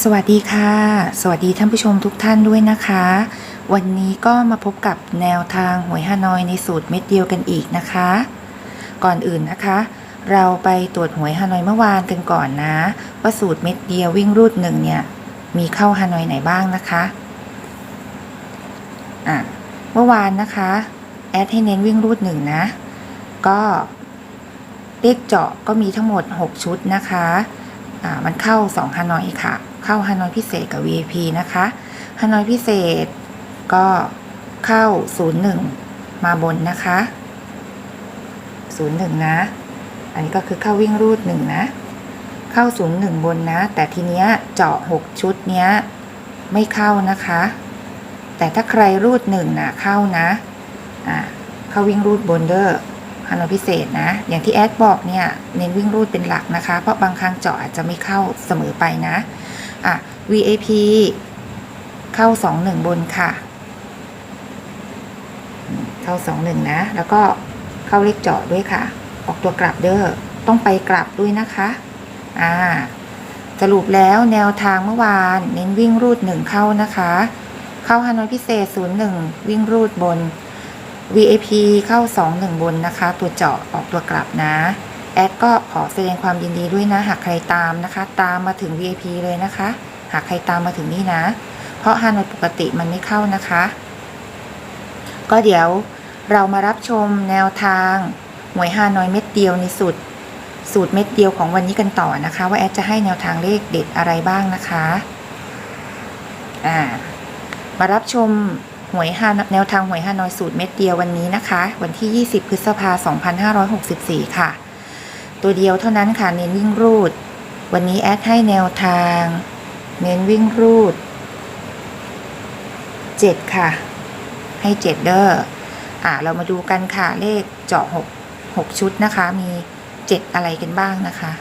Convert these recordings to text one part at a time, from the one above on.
สวัสดีค่ะ สวัสดีท่านผู้ชมทุกท่านด้วยนะคะ วันนี้ก็มาพบกับแนวทางหวยฮานอยในสูตรเม็ดเดียวกันอีกนะคะ ก่อนอื่นนะคะ เราไปตรวจหวยฮานอยเมื่อวานกันก่อนนะ ว่าสูตรเม็ดเดียววิ่งรูดหนึ่งเนี่ย มีเข้าฮานอยไหนบ้างนะคะอะเมื่อวานนะคะแอดให้เน้นวิ่งรูดหนึ่งนะ ก็เลขเจาะก็มีทั้งหมด 6 ชุดนะคะ อ่ามันเข้า2ฮานอยค่ะ เข้าฮานอยพิเศษกับ VIP นะคะฮานอยพิเศษก็เข้า 01 มาบนนะคะ 01 นะ อันนี้ก็คือเข้าวิ่งรูด 1 นะ เข้า 01 บนนะ แต่ทีเนี้ยเจาะ 6 ชุดเนี้ยไม่เข้านะคะ แต่ถ้าใครรูด 1นะเข้านะอ่าเข้าวิ่งรูดบนเดอร์ฮานอยพิเศษนะ อย่างที่แอดบอกเนี่ยเน้นวิ่งรูดเป็นหลักนะคะ เพราะบางครั้งเจาะอาจจะไม่เข้าเสมอไปนะ อะ VAP เข้า 21 บนค่ะ เข้า 21 นะ แล้วก็เข้าเลขเจาะด้วยค่ะ ออกตัวกลับเด้อต้องไปกลับด้วยนะคะ อ่า สรุปแล้วแนวทางเมื่อวาน เน้นวิ่งรูด1เข้านะคะ เข้าฮานอยพิเศษ 01 วิ่งรูดบน VAP เข้า 21 บนนะคะ ตัวเจาะออกตัวกลับนะ แอดก็ขอแสดงความยินดีด้วยนะ หากใครตามนะคะ ตามมาถึง VIP เลยนะคะ หากใครตามมาถึงนี่นะ เพราะฮานอยปกติมันไม่เข้านะคะ ก็เดี๋ยวเรามารับชมแนวทางหวยฮานอยเม็ดเดียวในสูตรสูตรเม็ดเดียวของวันนี้กันต่อนะคะ ว่าแอดจะให้แนวทางเลขเด็ดอะไรบ้างนะคะอ่ามารับชมหวยฮานแนวทางหวยฮานอยสูตรเม็ดเดียววันนี้นะคะ วันที่ 20 พฤษภาคม 2564 ค่ะ ตัวเดียวเท่านั้นค่ะเน้นวิ่งรูด วันนี้แอดให้แนวทาง เน้นวิ่งรูด 7 ค่ะ ให้ 7 เด้ออ่า เรามาดูกันค่ะเลขเจาะ6 6ชุดนะคะ มี 7 อะไรกันบ้างนะคะ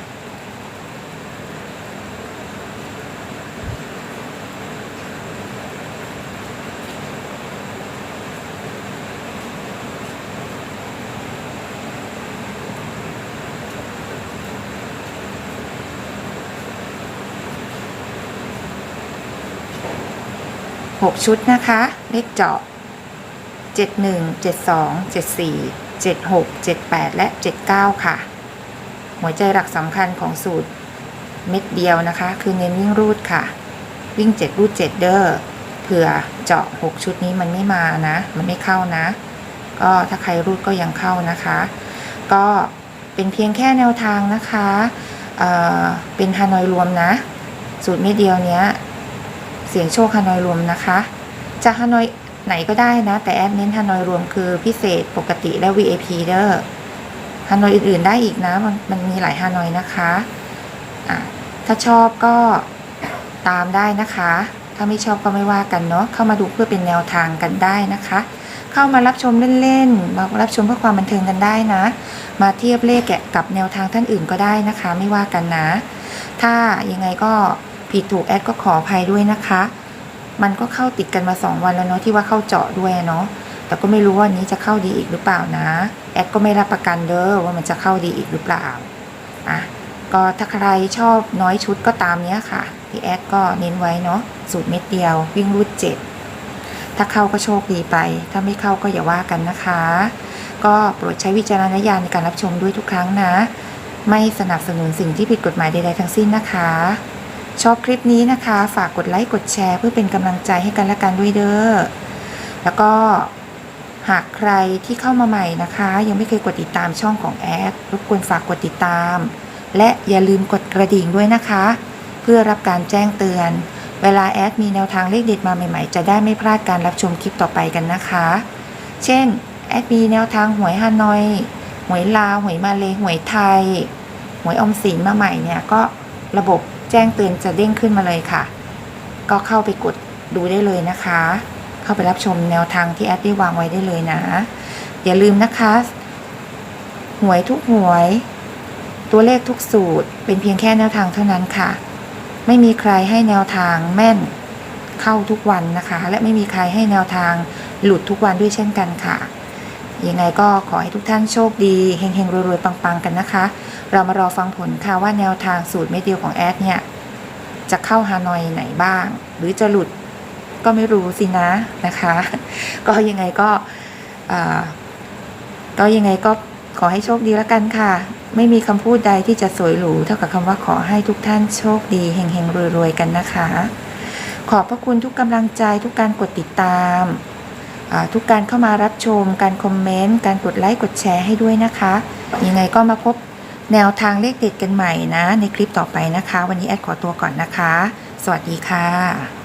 6 ชุดนะคะ เลขเจาะ 71 72 74 76 78 และ 79 ค่ะ หัวใจหลักสำคัญของสูตรเม็ดเดียวนะคะ คือเน้นวิ่งรูดค่ะ วิ่ง 7 รูด 7 เด้อเผื่อเจาะ 6 ชุดนี้มันไม่มานะ มันไม่เข้านะ ก็ถ้าใครรูดก็ยังเข้านะคะ ก็เป็นเพียงแค่แนวทางนะคะเเป็นฮานอยรวมนะ สูตรเม็ดเดียวเนี้ย เสียงโชคฮานอยรวมนะคะ จะฮานอยไหนก็ได้นะ แต่แอดเน้นฮานอยรวมคือพิเศษปกติและ VIP เด้อฮานอยอื่นๆได้อีกนะมันมันมีหลายฮานอยนะคะะถ้าชอบก็ตามได้นะคะ ถ้าไม่ชอบก็ไม่ว่ากันเนาะเข้ามาดูเพื่อเป็นแนวทางกันได้นะคะ เข้ามารับชมเล่นๆมารับชมเพื่อความบันเทิงกันได้นะ มาเทียบเลขแกะกับแนวทางท่านอื่นก็ได้นะคะ ไม่ว่ากันนะ ถ้ายังไงก็ ผิดถูกแอดก็ขออภัยด้วยนะคะ มันก็เข้าติดกันมาสองวันแล้วเนาะที่ว่าเข้าเจาะด้วยเนาะแต่ก็ไม่รู้ว่านี้จะเข้าดีอีกหรือเปล่านะแอดก็ไม่รับประกันเด้อว่ามันจะเข้าดีอีกหรือเปล่าอะก็ถ้าใครชอบน้อยชุดก็ตามเนี้ยค่ะที่แอดก็เน้นไว้เนาะสูตรเม็ดเดียว วิ่งรูดเจ็ดถ้าเข้าก็โชคดีไป ถ้าไม่เข้าก็อย่าว่ากันนะคะ ก็โปรดใช้วิจารณญาณในการรับชมด้วยทุกครั้งนะ ไม่สนับสนุนสิ่งที่ผิดกฎหมายใดๆทั้งสิ้นนะคะ ชอบคลิปนี้นะคะ ฝากกดไลค์กดแชร์ เพื่อเป็นกำลังใจให้กันและกันด้วยเด้อแล้วก็หากใครที่เข้ามาใหม่นะคะ ยังไม่เคยกดติดตามช่องของแอดรบกวนฝากกดติดตาม และอย่าลืมกดกระดิ่งด้วยนะคะ เพื่อรับการแจ้งเตือน เวลาแอดมีแนวทางเลขเด็ดมาใหม่ๆ จะได้ไม่พลาดการรับชมคลิปต่อไปกันนะคะ เช่นแอดมีแนวทางหวยฮานอยหวยลาวหวยมาเลหวยไทยหวยอมสินมาใหม่เนี่ยก็ระบบ แจ้งเตือนจะเด้งขึ้นมาเลยค่ะ ก็เข้าไปกดดูได้เลยนะคะ เข้าไปรับชมแนวทางที่แอดได้วางไว้ได้เลยนะ อย่าลืมนะคะหวยทุกหวย ตัวเลขทุกสูตร เป็นเพียงแค่แนวทางเท่านั้นค่ะ ไม่มีใครให้แนวทางแม่นเข้าทุกวันนะคะ และไม่มีใครให้แนวทางหลุดทุกวันด้วยเช่นกันค่ะยังไงก็ขอให้ทุกท่านโชคดีเฮงๆรวยๆปังๆกันนะคะ เรามารอฟังผลค่ะว่าแนวทางสูตรเม็ดเดียวของแอดเนี่ย จะเข้าฮานอยไหนบ้าง หรือจะหลุดก็ไม่รู้สินะนะคะ ก็ยังไงก็อ่าก็ยังไงก็ขอให้โชคดีแล้วกันค่ะ ไม่มีคำพูดใดที่จะสวยหรูเท่ากับคำว่าขอให้ทุกท่านโชคดีเฮงๆรวยๆกันนะคะ ขอบพระคุณทุกกำลังใจทุกการกดติดตามอ่าทุกการเข้ามารับชม การคอมเมนต์ การกดไลค์ กดแชร์ให้ด้วยนะคะ ยังไงก็มาพบ แนวทางเลขเด็ดกันใหม่นะ ในคลิปต่อไปนะคะ วันนี้แอดขอตัวก่อนนะคะ สวัสดีค่ะ